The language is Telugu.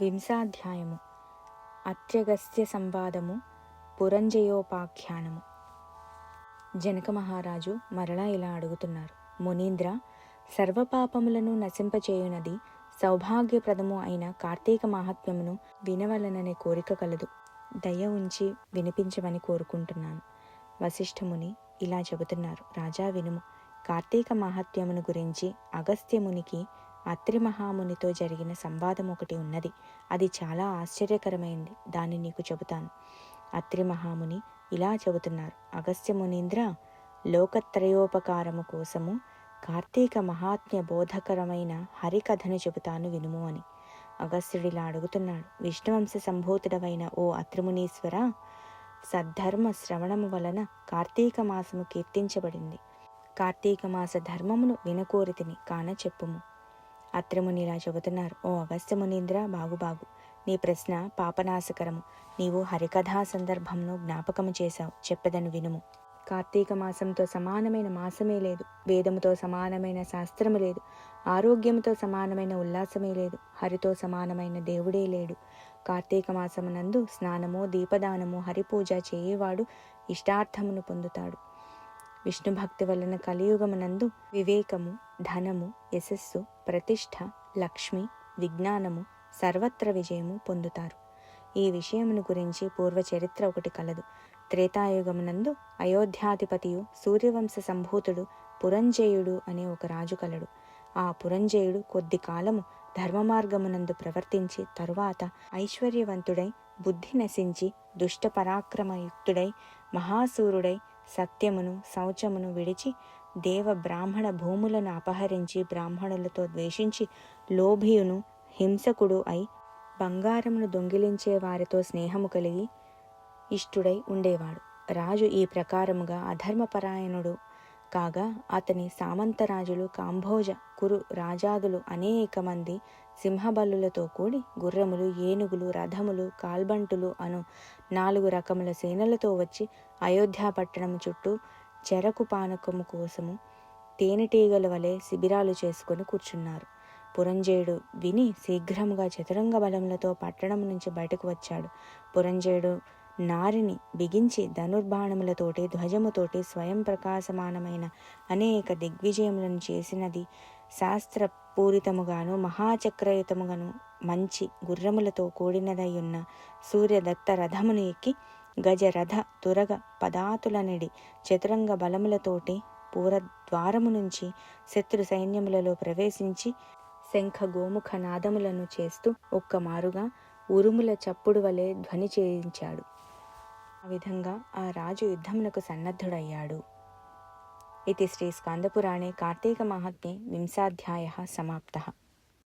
వింశాధ్యాయము. అత్యగస్త్య సంవాదము. పురంజయోపాఖ్యానము. జనక మహారాజు మరలా ఇలా అడుగుతున్నారు. మునీంద్ర సర్వపాపములను నశింపచేయునది సౌభాగ్యప్రదము అయిన కార్తీక మహాత్మ్యమును వినవలననే కోరిక కలదు. దయ ఉంచి వినిపించమని కోరుకుంటున్నాను. వశిష్ఠముని ఇలా చెబుతున్నారు. రాజా వినుము. కార్తీక మహాత్మ్యమును గురించి అగస్త్యమునికి అత్రి మహామునితో జరిగిన సంవాదం ఒకటి ఉన్నది. అది చాలా ఆశ్చర్యకరమైంది. దాన్ని నీకు చెబుతాను. అత్రి మహాముని ఇలా చెబుతున్నారు. అగస్త్య మునీంద్ర లోకత్రయోపకారము కోసము కార్తీక మహాత్మ్య బోధకరమైన హరికథను చెబుతాను వినుము అని. అగస్త్యుడిలా అడుగుతున్నాడు. విష్ణువంశ సంభూతుడవైన ఓ అత్రిమునీశ్వర సద్ధర్మ శ్రవణము వలన కార్తీక మాసము కీర్తించబడింది. కార్తీక మాస ధర్మమును వినకోరితిని కాన చెప్పుము. అత్రముని ఇలా చెబుతున్నారు ఓ అగస్త్యమునీంద్ర బాగుబాగు నీ ప్రశ్న పాపనాశకరము. నీవు హరికథా సందర్భంను జ్ఞాపకము చేశావు. చెప్పదను వినుము. కార్తీక మాసంతో సమానమైన మాసమే లేదు. వేదముతో సమానమైన శాస్త్రము లేదు. ఆరోగ్యముతో సమానమైన ఉల్లాసమే లేదు. హరితో సమానమైన దేవుడే లేడు. కార్తీక మాసమునందు స్నానము దీపదానము హరిపూజ చేయవాడు ఇష్టార్థమును పొందుతాడు. విష్ణు భక్తి వలన కలియుగమునందు వివేకము ధనము యశస్సు ప్రతిష్ఠ లక్ష్మి విజ్ఞానము సర్వత్ర విజయము పొందుతారు. ఈ విషయమును గురించి పూర్వ చరిత్ర ఒకటి కలదు. త్రేతాయుగమునందు అయోధ్యాధిపతియు సూర్యవంశ సంభూతుడు పురంజేయుడు అనే ఒక రాజు కలడు. ఆ పురంజేయుడు కొద్ది కాలము ధర్మ మార్గమునందు ప్రవర్తించి తరువాత ఐశ్వర్యవంతుడై బుద్ధి నశించి దుష్ట పరాక్రమయుక్తుడై మహాసూరుడై సత్యమును శౌచమును విడిచి దేవ బ్రాహ్మణ భూములను అపహరించి బ్రాహ్మణులతో ద్వేషించి లోభియును హింసకుడు అయి బంగారమును దొంగిలించే వారితో స్నేహము కలిగి ఇష్టుడై ఉండేవాడు. రాజు ఈ ప్రకారముగా అధర్మపరాయణుడు కాగా అతని సామంతరాజులు కాంభోజ కురు రాజాదులు అనేక మంది సింహబల్లులతో కూడి గుర్రములు ఏనుగులు రథములు కాల్బంటులు అను నాలుగు రకముల సేనలతో వచ్చి అయోధ్యాపట్టణం చుట్టూ చెరకు పానకము కోసము తేనెటీగల వలె శిబిరాలు చేసుకుని కూర్చున్నారు. పురంజేయుడు విని శీఘ్రముగా చతురంగ బలములతో పట్టణం నుంచి బయటకు వచ్చాడు. పురంజేయుడు నారిని బిగించి ధనుర్బాణములతోటి ధ్వజముతోటి స్వయం ప్రకాశమానమైన అనేక దిగ్విజయములను చేసినది శాస్త్రపూరితముగాను మహాచక్రయుతముగాను మంచి గుర్రములతో కూడినదై ఉన్న సూర్యదత్త రథమును ఎక్కి గజరథ తురగ పదాతులనిడి చతురంగ బలములతోటి పూరద్వారము నుంచి శత్రు సైన్యములలో ప్రవేశించి శంఖ గోముఖ నాదములను చేస్తూ ఒక్కమారుగా ఉరుముల చప్పుడు వలె ధ్వని చేయించాడు. ఆ విధంగా ఆ రాజు యుద్ధమునకు సన్నద్ధుడయ్యాడు. ఇది శ్రీ స్కందపురాణే కార్తీక మహాత్మ్య వింశాధ్యాయ సమాప్త.